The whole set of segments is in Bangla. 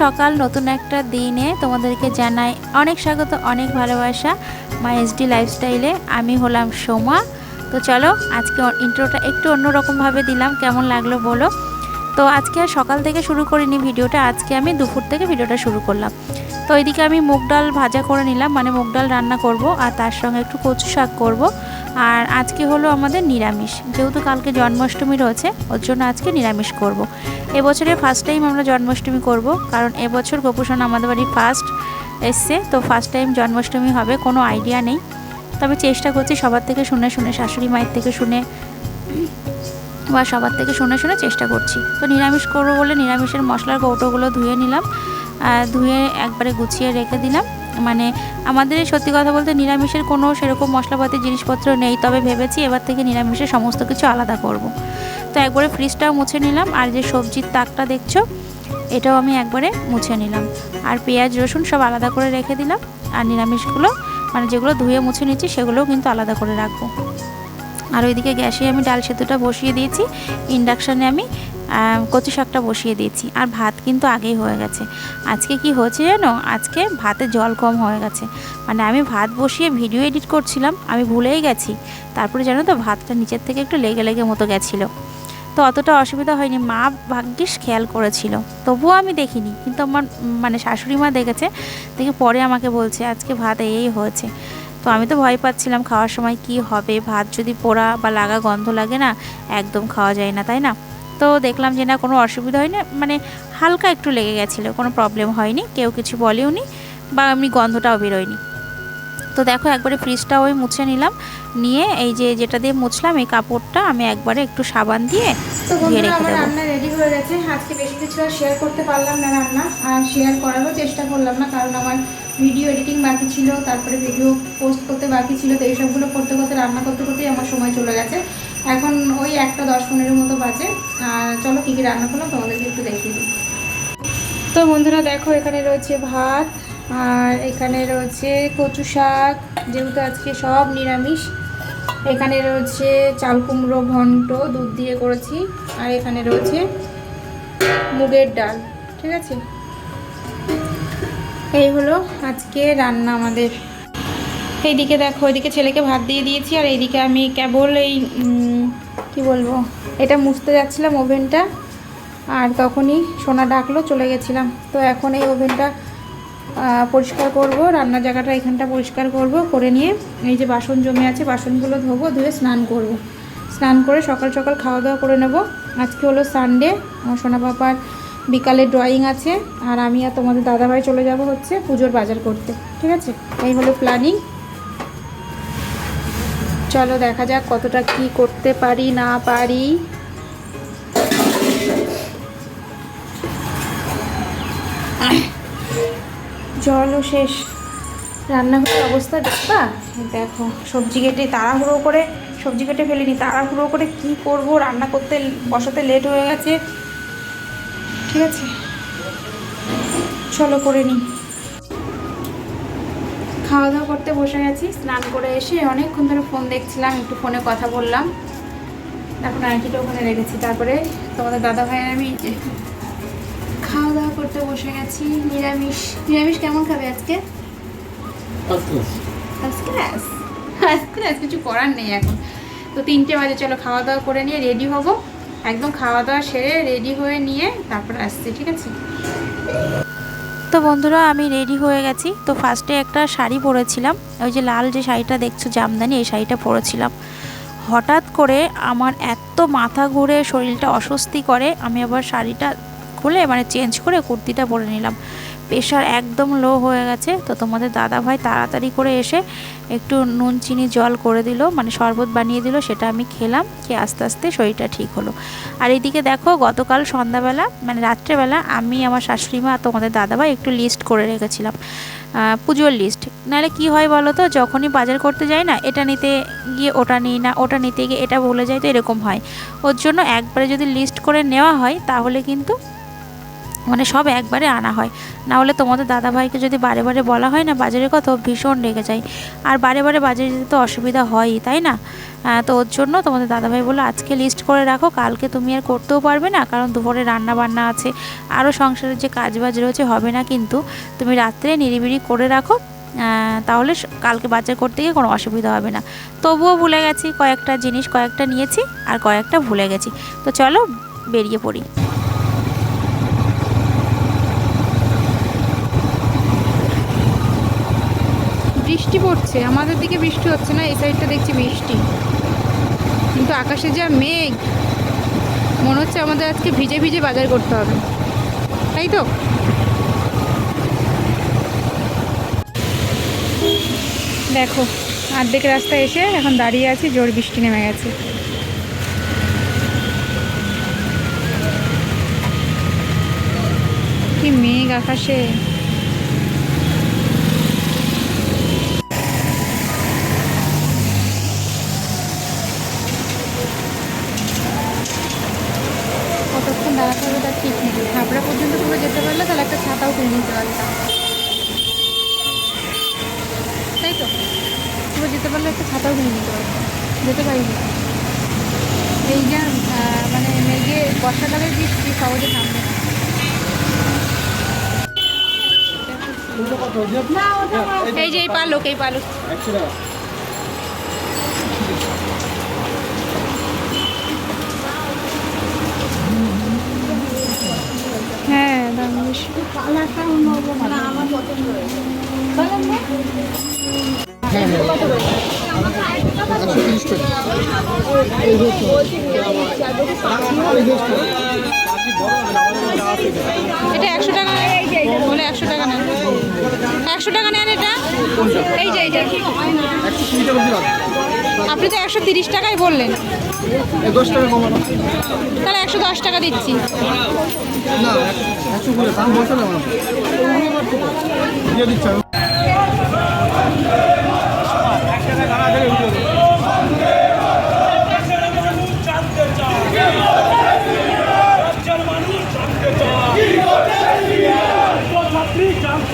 সকাল নতুন একটা দিনে তোমাদেরকে জানাই অনেক স্বাগত, অনেক ভালোবাসা মাই এসডি লাইফস্টাইলে আমি হলাম সোমা। তো চলো, আজকে ইন্ট্রোটা একটু অন্যরকমভাবে দিলাম। কেমন লাগল বলো। তো আজকে আর সকাল থেকে শুরু করিনি ভিডিওটা, আজকে আমি দুপুর থেকে ভিডিওটা শুরু করলাম। তো এদিকে আমি মুগ ডাল ভাজা করে নিলাম মানে মুগ ডাল রান্না করব আর তার সঙ্গে একটু কচু শাক করব। আর আজকে হলো আমাদের নিরামিষ, যেহেতু কালকে জন্মাষ্টমী রয়েছে, ওর জন্য আজকে নিরামিষ করব। এবছরে ফার্স্ট টাইম আমরা জন্মাষ্টমী করব, কারণ এবছর গোপুসন আমাদের বাড়ি ফার্স্ট এসছে, তো ফার্স্ট টাইম জন্মাষ্টমী হবে, কোনো আইডিয়া নেই। তবে চেষ্টা করছি সবার থেকে শুনে শুনে, শাশুড়ি মায়ের থেকে শুনে বা সবার থেকে শুনে শুনে চেষ্টা করছি। তো নিরামিষ করব বলে নিরামিষের মশলার কৌটোগুলো ধুয়ে নিলাম ধুয়ে একবারে গুছিয়ে রেখে দিলাম। মানে আমাদের সত্যি কথা বলতে নিরামিষের কোনো সেরকম মশলাপাতি জিনিসপত্র নেই, তবে ভেবেছি এবার থেকে নিরামিষের সমস্ত কিছু আলাদা করব। তো একবারে ফ্রিজটাও মুছে নিলাম, আর যে সবজির তাকটা দেখছ, এটাও আমি একবারে মুছে নিলাম। আর পেঁয়াজ, রসুন সব আলাদা করে রেখে দিলাম, আর নিরামিষগুলো মানে যেগুলো ধুয়ে মুছে নিচ্ছি সেগুলোও কিন্তু আলাদা করে রাখব। আর ওইদিকে গ্যাসে আমি ডাল সেদ্ধটা বসিয়ে দিয়েছি, ইন্ডাকশানে আমি কচু শাকটা বসিয়ে দিয়েছি। আর ভাত কিন্তু আগেই হয়ে গেছে। আজকে কি হয়েছে জানো? আজকে ভাতে জল কম হয়ে গেছে। মানে আমি ভাত বসিয়ে ভিডিও এডিট করছিলাম, আমি ভুলেই গেছি। তারপরে জানো তো, ভাতটা নিচের থেকে একটু লেগে লেগে মতো গেছিল। তো অতটা অসুবিধা হয়নি, মা ভাগ্যিস খেয়াল করেছিল। তবুও আমি দেখিনি, কিন্তু আমার মানে শাশুড়ি মা দেখেছে, দেখে পরে আমাকে বলছে, আজকে ভাত এই হয়েছে। তো আমি তো ভয় পাচ্ছিলাম খাওয়ার সময় কি হবে ভাত যদি পোড়া বা লাগা গন্ধ লাগে না একদম খাওয়া যায় না তাই না? তো দেখলাম যে না কোনো অসুবিধা হয়নি মানে হালকা একটু লেগে গেছিল কোনো প্রবলেম হয়নি কেউ কিছু বলেও নি বা এমনি গন্ধটাও বেরোয়নি। তো দেখো একবারে ফ্রিজটা ওই মুছে নিলাম নিয়ে এই যে যেটা দিয়ে মুছলাম এই কাপড়টা আমি একবারে একটু সাবান দিয়ে ধুয়ে রেখে দেবো। রান্না রেডি হয়ে গেছে। আজকে বেশি কিছু আর শেয়ার করতে পারলাম না রান্না আর শেয়ার করারও চেষ্টা করলাম না কারণ আমার ভিডিও এডিটিং বাকি ছিল, তারপরে ভিডিও পোস্ট করতে বাকি ছিল, তো এইসবগুলো করতে করতে, রান্না করতে করতেই আমার সময় চলে গেছে। এখন ওই একটা দশ পনেরো মতো বাজে। আর চলো কী কী রান্না করলাম, তোমাদেরকে একটু দেখিয়ে দিই। তো বন্ধুরা দেখো, এখানে রয়েছে ভাত, আর এখানে রয়েছে কচু শাক, যেহেতু আজকে সব নিরামিষ, এখানে রয়েছে চাল কুমড়ো ঘন্ট, দুধ দিয়ে করেছি, আর এখানে রয়েছে মুগের ডাল, ঠিক আছে? এই হলো আজকে রান্না আমাদের। এইদিকে দেখো, ওইদিকে ছেলেকে ভাত দিয়ে দিয়েছি, আর এইদিকে আমি কেবল এই কি বলব, এটা মুছতে যাচ্ছিলাম ওভেনটা, আর তখনই সোনা ডাকলো, চলে গেছিলাম। তো এখন এই ওভেনটা পরিষ্কার করব, রান্নার জায়গাটা এখানটা পরিষ্কার করব, করে নিয়ে এই যে বাসন জমে আছে, বাসনগুলো ধোবো, ধুয়ে স্নান করব। স্নান করে সকাল সকাল খাওয়া দাওয়া করে নেব। আজকে হলো সানডে আমার সোনা পাপার বিকালে ড্রয়িং আছে, আর আমি আর তোমাদের দাদাভাই চলে যাব হচ্ছে পুজোর বাজার করতে, ঠিক আছে? এই হলো প্ল্যানিং চলো দেখা যাক কতটা কি করতে পারি, না পারি। জলও শেষ। রান্নাঘরের অবস্থা দেখবা? দেখো, সবজি কেটে তাড়াহুড়ো করে, সবজি কেটে ফেলিনি, তাড়াহুড়ো করে কি করব? রান্না করতে, বসাতে লেট হয়ে গেছে। ঠিক আছে। চলো করে নিই খাওয়া দাওয়া করতে বসে গেছি স্নান করে এসে অনেকক্ষণ ধরে ফোন দেখছিলাম একটু ফোনে কথা বললাম। এখন আইটিটা ওখানে রেখেছি। তারপরে তোমাদের দাদা ভাইয়ের আমি খাওয়া দাওয়া করতে বসে গেছি। নিরামিষ। নিরামিষ কেমন খাবে আজকে? কিছু করার নেই এখন। তো তিনটে বাজে চলো খাওয়া দাওয়া করে নিয়ে রেডি হব। একদম খাওয়া দাওয়া সেরে রেডি হয়ে নিয়ে তারপর আসছি, ঠিক আছে? তো বন্ধুরা, আমি রেডি হয়ে গেছি। তো ফার্স্টে একটা শাড়ি পরেছিলাম। ওই যে লাল যে শাড়িটা দেখছ, জামদানি, এই শাড়িটা পরেছিলাম। হঠাৎ করে আমার এত মাথা ঘুরে শরীরটা অস্বস্তি করে, আমি আবার শাড়িটা খুলে মানে চেঞ্জ করে কুর্তিটা পরে নিলাম। প্রেশার একদম লো হয়ে গেছে। তো তোমাদের দাদা ভাই তাড়াতাড়ি করে এসে একটু নুন, চিনি, জল করে দিল মানে শরবত বানিয়ে দিল, সেটা আমি খেলাম, খেয়ে আস্তে আস্তে শরীরটা ঠিক হলো। আর এদিকে দেখো, গতকাল সন্ধ্যাবেলা মানে রাত্রেবেলা আমি আমার শাশুড়ি মা আর তোমাদের দাদাভাই একটু লিস্ট করে রেখেছিলাম। পুজোর লিস্ট নাহলে কি হয় বলো তো, যখনই বাজার করতে যাই না, এটা নিতে গিয়ে ওটা নিই না, ওটা নিতে গিয়ে এটা ভুলে যাই, তো এরকম হয়। ওর জন্য একবারে যদি লিস্ট করে নেওয়া হয়, তাহলে কিন্তু মানে সব একবারে আনা হয়। না হলে তোমাদের দাদাভাইকে যদি বারে বারে বলা হয় না, বাজারের কথা ভীষণ রেগে যায়। আর বারে বারে বাজারে যেতে তো অসুবিধা হয়ই, তাই না? তো ওর জন্য তোমাদের দাদাভাই বলল, আজকে লিস্ট করে রাখো, কালকে তুমি আর করতেও পারবে না, কারণ দুপুরে রান্না বান্না আছে। আরও সংসারের যে কাজ বাজ রয়েছে, হবে না কিন্তু। তুমি রাত্রে নিরিবিড়ি করে রাখো তাহলে কালকে বাজার করতে গিয়ে কোনো অসুবিধা হবে না। তবুও ভুলে গেছি, কয়েকটা জিনিস কয়েকটা নিয়েছি, আর কয়েকটা ভুলে গেছি। তো চলো, বেরিয়ে পড়ি বৃষ্টি পড়ছে আমাদের দিকে বৃষ্টি হচ্ছে না, এই সাইডটা দেখছি বৃষ্টি। কিন্তু আকাশে যা মেঘ, মনে হচ্ছে আমাদের আজকে ভিজে ভিজে বাজার করতে হবে। তাই তো? দেখো অর্ধেক রাস্তা এসে এখন দাঁড়িয়ে আছি, জোর বৃষ্টি নেমে গেছে। কি মেঘ আকাশে কতক্ষণ দাঁড়াতে হবে তার ঠিক নেই হাবড়া পর্যন্ত তোমরা যেতে পারলে তাহলে একটা ছাতাও কিনে নিতে পারতাম তাই তো তোমরা যেতে পারলে একটা ছাতাও কিনে নিতে পারতাম যেতে পারিনি এই যে আহ, মানে মেঘে বৃষ্টি সহজে থামবে না এই যে এই পালক এই পালক। হ্যাঁ বেশি। এটা একশো টাকা বলে একশো টাকা নেন একশো টাকা নেন এটা? এই যে এইটা আপনি তো একশো তিরিশ টাকাই বললেন। তাহলে একশো দশ টাকা দিচ্ছি। না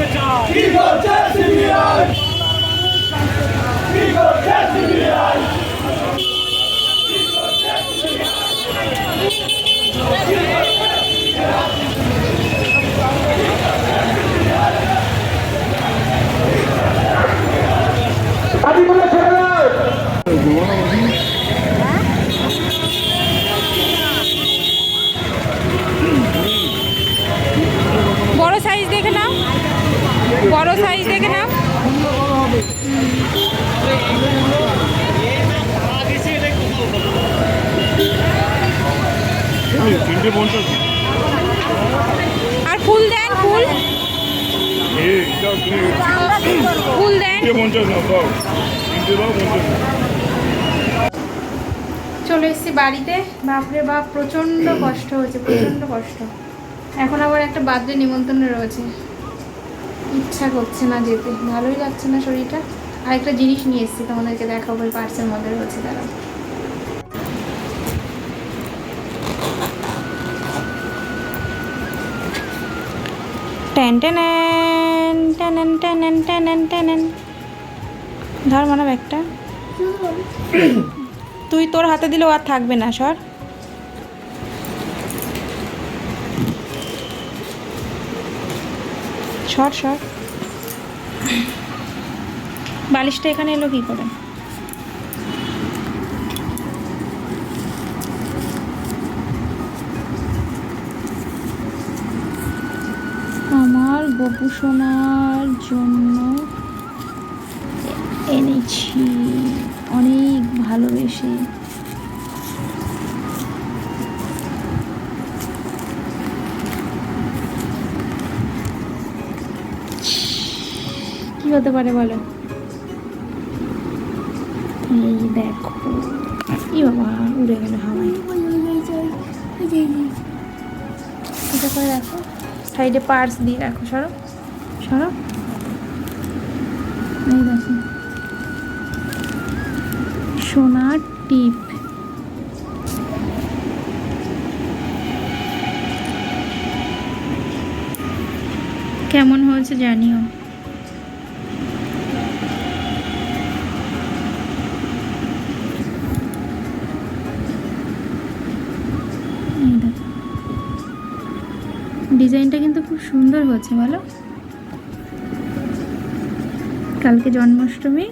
একশো করে দাম বলতে না দিয়ে দিচ্ছে আমি। জানতে চাই বড় সাইজ দেখে নাও বড় সাইজ দেখে নাও তিনটে পঞ্চাশ আর ফুল দেন ফুল। ফুল দেন। চলে এসেছি বাড়িতে। বাপরে বাপ প্রচণ্ড কষ্ট হয়েছে প্রচণ্ড কষ্ট। এখন আবার একটা বার্থডে নিমন্ত্রণ রয়েছে। ইচ্ছা করছে না যেতে। ভালোই লাগছে না শরীরটা। আর একটা জিনিস নিয়ে এসেছি তোমাদেরকে দেখাবো ওই পার্সের মধ্যে রয়েছে তারা। ধর মানব একটা তুই তোর হাতে দিলেও আর থাকবে না সর সর সর বালিশটা এখানে এলো কি করে গপু সোনার জন্য এনেছি। অনেক ভালোবেসে। কি হতে পারে বলো? এই দেখো। ই বাবা উড়ে গেল হাওয়ায়। এটা করে রাখো। সাইডে পার্স দিয়ে রাখো সরো সরো। সোনার টিপ। কেমন হয়েছে জানিও। ডিজাইনটা কিন্তু খুব সুন্দর হয়েছে বলো? কালকে জন্মাষ্টমী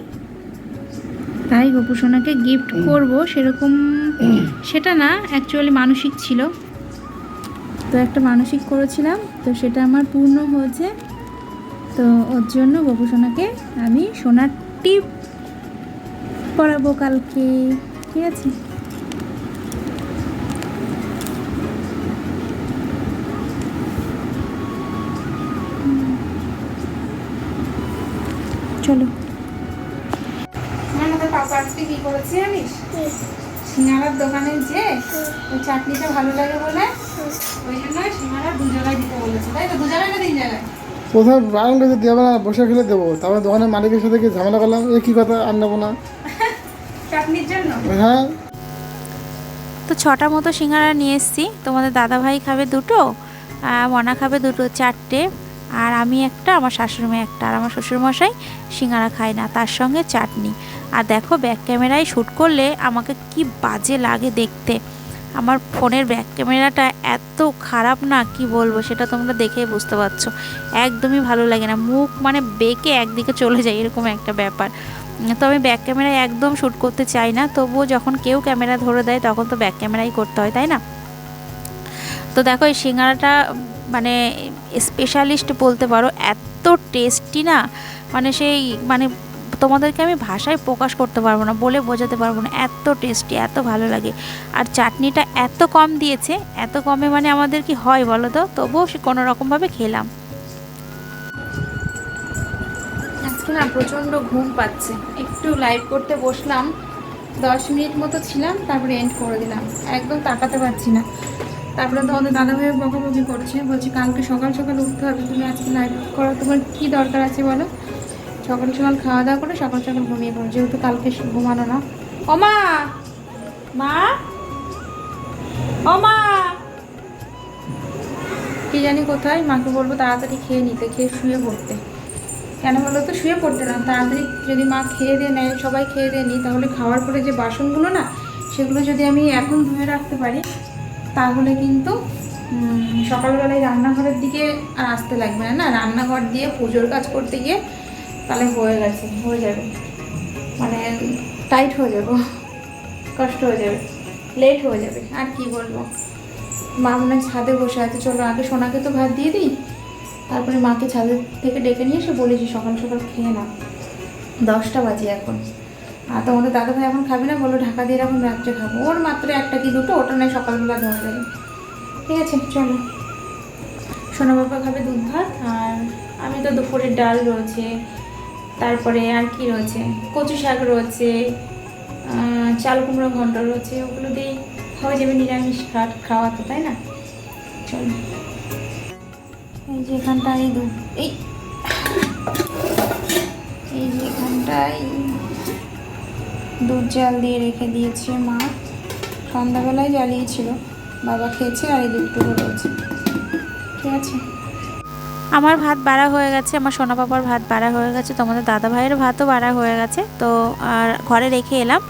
তাই গোপুসোনাকে গিফট করব সেরকম সেটা না অ্যাকচুয়ালি মানসিক ছিল। তো একটা মানসিক করেছিলাম তো সেটা আমার পূর্ণ হয়েছে। তো ওর জন্য গোপুসোনাকে আমি সোনার টিপ পরাবো কালকে ঠিক আছে? চলো। আমাদের পাপা আজকে কি করেছে জানিস? সিঙ্গারার দোকানে যে ওই চাটনিটা ভালো লাগে বলে ওই জন্য সিঙ্গারা দু জায়গায় দিতে বলেছে। তাই তো দু জায়গায় না তিন জায়গায়? বারণ করে দেবে না বসে খেলে দেবো। তারপরে দোকানের মালিকের সাথে কি ঝামেলা করলাম? এ কী কথা আর নেব না। চাটনির জন্য? হ্যাঁ। তো ছটা মতো সিঙ্গারা নিয়ে এসেছি। তোমাদের দাদা ভাই খাবে দুটো আহ, মনা খাবে দুটো চারটে। আর আমি একটা, আমার শাশুড়িমা একটা, আর আমার শ্বশুরমশাই সিঙ্গারা খায় না, তার সঙ্গে চাটনি। আর দেখো ব্যাক ক্যামেরায় শ্যুট করলে আমাকে কি বাজে লাগে দেখতে। আমার ফোনের ব্যাক ক্যামেরাটা এত খারাপ না, কি বলব, সেটা তোমরা দেখেই বুঝতে পারছ। একদমই ভালো লাগে না, মুখ মানে বেঁকে একদিকে চলে যায়, এরকম একটা ব্যাপার। তো আমি ব্যাক ক্যামেরায় একদম শ্যুট করতে চাই না, তবুও যখন কেউ ক্যামেরা ধরে দেয়, তখন তো ব্যাক ক্যামেরাই করতে হয়, তাই না? তো দেখো, এই সিঙ্গারাটা মানে স্পেশালিস্ট বলতে পারো, এত টেস্টি না? মানে সেই মানে তোমাদেরকে আমি ভাষায় প্রকাশ করতে পারব না, বলে বোঝাতে পারব না, এত টেস্টি এত ভালো লাগে। আর চাটনিটা এত কম দিয়েছে, এত কমে মানে আমাদের কি হয় বলো তো? তবুও সে কোনো রকমভাবে খেলাম। আজকে না প্রচণ্ড ঘুম পাচ্ছে। একটু লাইভ করতে বসলাম, দশ মিনিট মতো ছিলাম, তারপরে এন্ড করে দিলাম। একদম তাকাতে পারছি না। তারপরে তোমাদের দাদাভাই বকাবকি করছে। বলছি, কালকে সকাল সকাল উঠতে হবে। তুমি আজকে লাইভ করার তোমার কী দরকার আছে বলো? সকাল সকাল খাওয়া দাওয়া করে সকাল সকাল ঘুমিয়ে পড়ো। যেহেতু কালকে ঘুমানো না। ও মা! মা? ও কি জানি কোথায়? মাকে বলব তাড়াতাড়ি খেয়ে নিতে। খেয়ে শুয়ে পড়তে। কেন বলো তো? শুয়ে পড়তে না। তাড়াতাড়ি যদি মা খেয়ে দিয়ে নেয়, সবাই খেয়ে দিয়ে নিই, তাহলে খাওয়ার পরে যে বাসনগুলো না, সেগুলো যদি আমি এখন ধুয়ে রাখতে পারি তাহলে কিন্তু সকালবেলায় রান্নাঘরের দিকে আর আসতে লাগবে না না? রান্নাঘর দিয়ে পুজোর কাজ করতে গিয়ে তাহলে হয়ে গেছে, হয়ে যাবে। মানে টাইট হয়ে যাব, কষ্ট হয়ে যাবে লেট হয়ে যাবে, আর কি বলব? মা মনে ছাদে বসে আছে, চলো আগে সোনাকে তো ভাত দিয়ে দিই, তারপরে মাকে ছাদের থেকে ডেকে নিয়ে এসে বলেছি সকাল সকাল খেয়ে না দশটা বাজে এখন। আর তোমাদের দাদা ভাই এখন খাবি না বলো ঢাকা দিয়ে এখন রাত্রে খাব। ওর মাত্র একটা কি দুটো, ওটা নয়, সকালবেলা ধোয়া যাবে। ঠিক আছে, চলো। সোনা বাবা খাবে দুধ ভাত, আর আমি তো দুপুরের ডাল রয়েছে, তারপরে আর কি রয়েছে? কচু শাক রয়েছে চাল কুমড়ো ঘন্ট রয়েছে, ওগুলো দিয়েই হয়ে যাবে নিরামিষ খাট খাওয়া তো, তাই না? চলো। এই যে এখানটায় এই এই যে এখানটায় দুধ জাল দিয়ে রেখে দিয়েছে মা। সন্ধ্যাবেলায় জ্বালিয়েছিল। বাবা খেয়েছে আর এই দুধটুকু রয়েছে। ঠিক আছে? আমার ভাত বাড়া হয়ে গেছে, আমার সোনা পাপার ভাত বাড়া হয়ে গেছে, তোমাদের দাদা ভাইয়ের ভাতও বাড়া হয়ে গেছে। তো আর ঘরে রেখে এলাম।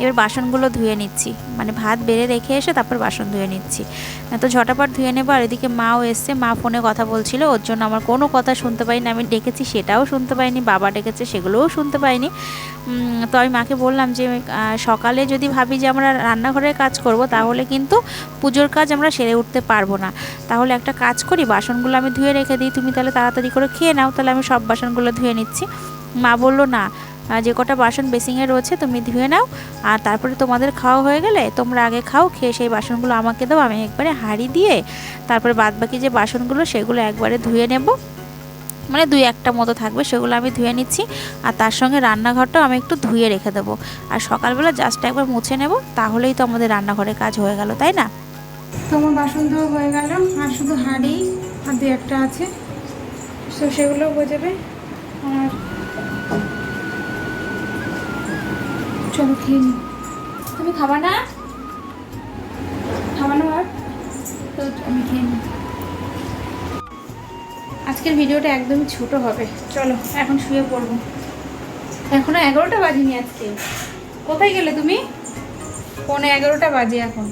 এবার বাসনগুলো ধুয়ে নিচ্ছি। মানে ভাত বেড়ে রেখে এসে তারপর বাসন ধুয়ে নিচ্ছি। তো ঝটাপট ধুয়ে নেব আর এদিকে মাও এসছে, মা ফোনে কথা বলছিল, ওর জন্য আমার কোনো কথা শুনতে পাইনি, আমি ডেকেছি সেটাও শুনতে পাইনি, বাবা ডেকেছে সেগুলোও শুনতে পাইনি। তো আমি মাকে বললাম যে সকালে যদি ভাবি যে আমরা রান্নাঘরের কাজ করব, তাহলে কিন্তু পুজোর কাজ আমরা সেরে উঠতে পারব না। তাহলে একটা কাজ করি, বাসনগুলো আমি ধুয়ে রেখে দিই, তুমি তাহলে তাড়াতাড়ি করে খেয়ে নাও, তাহলে আমি সব বাসনগুলো ধুয়ে নিচ্ছি। মা বলল, না যে কটা বাসন বেসিংয়ে রয়েছে, তুমি ধুয়ে নাও। আর তারপরে তোমাদের খাওয়া হয়ে গেলে, তোমরা আগে খাও, খেয়ে সেই বাসনগুলো আমাকে দাও, আমি একবারে হাঁড়ি দিয়ে তারপরে বাদ বাকি যে বাসনগুলো, সেগুলো একবারে ধুয়ে নেব। মানে দুই একটা মতো থাকবে, সেগুলো আমি ধুয়ে নিচ্ছি। আর তার সঙ্গে রান্নাঘরটাও আমি একটু ধুয়ে রেখে দেবো। আর সকালবেলা জাস্ট একবার মুছে নেব, তাহলেই তো আমাদের রান্নাঘরের কাজ হয়ে গেল, তাই না? তোমার বাসন ধোয়া হয়ে গেল, আর শুধু হাঁড়ি আর দু একটা আছে। তো সেগুলো বোঝাবে আর চলো খেয়ে নি তুমি খাবা না? খাবা না তো আমি খেয়ে নিই। আজকের ভিডিওটা একদমই ছোট হবে। চলো, এখন শুয়ে পড়ব। এখনও এগারোটা বাজিনি আজকে। কোথায় গেলে তুমি? পৌনে এগারোটা বাজে এখন।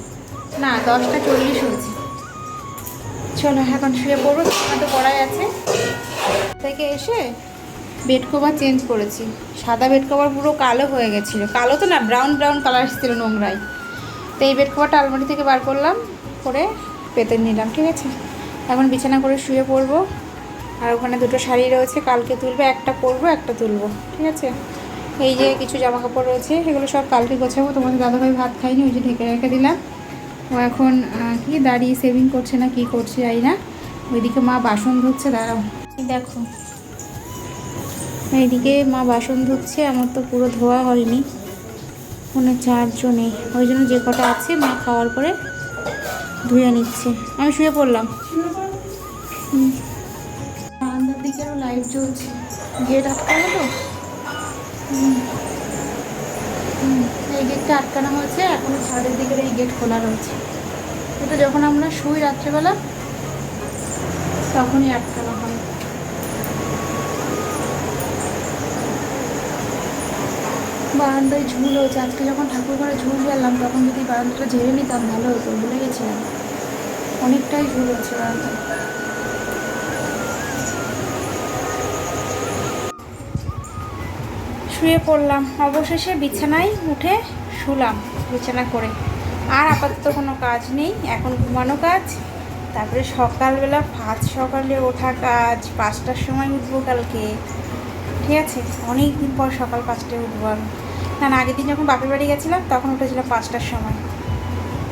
না, দশটা চল্লিশ হয়েছে। চলো, এখন শুয়ে পড়ব। তো পড়াই আছে। থেকে এসে বেড কভার চেঞ্জ করেছি। সাদা বেড কভার পুরো কালো হয়ে গেছিল। কালো তো না ব্রাউন ব্রাউন কালার এসেছিল নোংরায়। তো এই বেড কভারটা আলমারি থেকে বার করলাম, করে পেতে নিলাম, ঠিক আছে? এখন বিছানা করে শুয়ে পড়ব। আর ওখানে দুটো শাড়ি রয়েছে, কালকে তুলবো, একটা পরবো, একটা তুলবো, ঠিক আছে? এই যে কিছু জামা কাপড় রয়েছে, এগুলো সব কালকে গোছাবো। তোমাদের দাদাভাই ভাত খাইনি ওই যে ঢেকে রেখে দিলাম। ও এখন কি দাঁড়িয়ে সেভিং করছে না, কি করছে জানি না। ওইদিকে মা বাসন ধুচ্ছে, দাঁড়াও। দেখো এইদিকে মা বাসন ধুচ্ছে, আমার তো পুরো ধোয়া হয়নি। মনে চারজনে ওই জন্য যে কটা আছে, মা খাওয়ার পরে ধুয়ে নিচ্ছে। আমি শুয়ে পড়লাম। বারান্দার দিকে লাইট জ্বলছে। গেট আটকানো তো? এই গেটটা আটকানো হয়েছে, এখন ছাদের দিকের এই গেট খোলা রয়েছে। এটা যখন আমরা শুই রাত্রেবেলা, তখনই আটকানো বারান্দায় ঝুল হয়েছে। আজকে যখন ঠাকুর ঘরে ঝুল ফেললাম, তখন যদি বারান্দাটা ঝেড়ে নিতাম, ভালো হতো, ভুলে গেছিলাম অনেকটাই ঝুল হচ্ছে বারান্দা শুয়ে পড়লাম। অবশেষে বিছানায় উঠে শুলাম, বিছানা করে। আর আপাতত কোনো কাজ নেই, এখন ঘুমানো কাজ। তারপরে সকালবেলা ফার্স্ট সকালে ওঠা কাজ, পাঁচটার সময় উঠবো কালকে। ঠিক আছে? অনেক দিন পর সকাল পাঁচটায় উঠবো আমি। না আগের দিন যখন বাপের বাড়ি গেছিলাম, তখন উঠেছিলাম পাঁচটার সময়।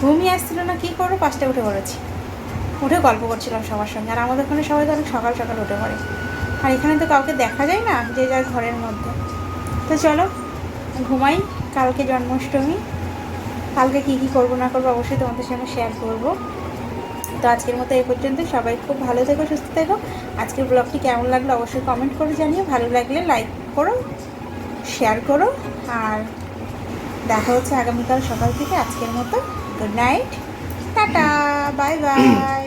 ঘুমিয়ে আসছিল না, কী করব? পাঁচটা উঠে পড়েছি। উঠে গল্প করছিলাম সবার সঙ্গে। আর আমাদের ওখানে সবাই তো অনেক সকাল সকাল উঠে পড়ে। আর এখানে তো কাউকে দেখা যায় না, যে যার ঘরের মধ্যে। তো চলো, ঘুমাই। কালকে জন্মাষ্টমী। কালকে কী কী করব, না করব, অবশ্যই তোমাদের সঙ্গে শেয়ার করব। তো আজকের মতো এই পর্যন্ত। সবাই খুব ভালো থেকো, সুস্থ থেকো। আজকের ব্লগটি কেমন লাগল অবশ্যই কমেন্ট করে জানিও। ভালো লাগলে লাইক করো। শেয়ার করো আর দেখা হচ্ছে আগামীকাল সকাল থেকে আজকের মতো। Good night tata bye bye